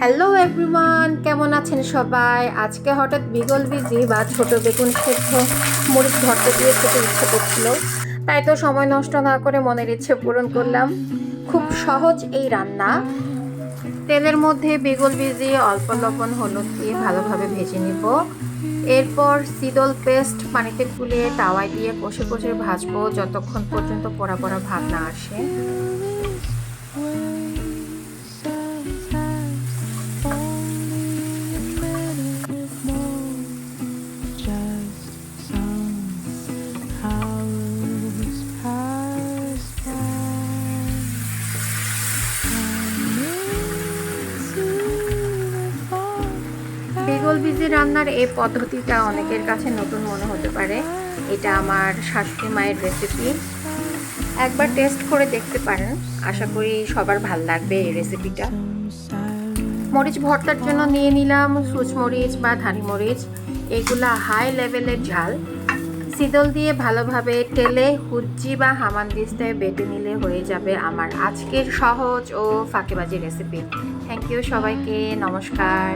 Hello everyone, কেমন আছেন সবাই? আজকে হঠাৎ বিগল বিজি বা ছোট বেগুন সেদ্ধ মরিচ ভর্তা দিয়ে খেতে ইচ্ছে করছিল। তাই তো সময় নষ্ট না করে মনের ইচ্ছে পূরণ করলাম। খুব সহজ এই রান্না। তেলের মধ্যে বেগুন ভিজিয়ে অল্প লবণ, হলুদ দিয়ে ভালোভাবে ভেজে নিব। এরপর সিদল পেস্ট পানিতে গুলিয়ে তাওয়ায় দিয়ে কষে কষে ভাজবো যতক্ষণ পর্যন্ত পোড়া পোড়া ভাব না আসে। বেগল বিজি রান্নার এই পদ্ধতিটা অনেকের কাছে নতুন মনে হতে পারে। এটা আমার শাশুড়ি মায়ের রেসিপি একবার টেস্ট করে দেখতে পারেন। আশা করি সবার ভালো লাগবে এই রেসিপিটা মরিচ ভর্তার জন্য নিয়ে নিলাম সুচমরিচ বা ধানি মরিচ। এগুলা হাই লেভেলের ঝাল। সিদল দিয়ে ভালোভাবে তেলে হুজ্জি বা হামান দিস্তায় বেটে নিলে হয়ে যাবে আমার আজকের সহজ ও ফাঁকেবাজি রেসিপি থ্যাংক ইউ সবাইকে। নমস্কার।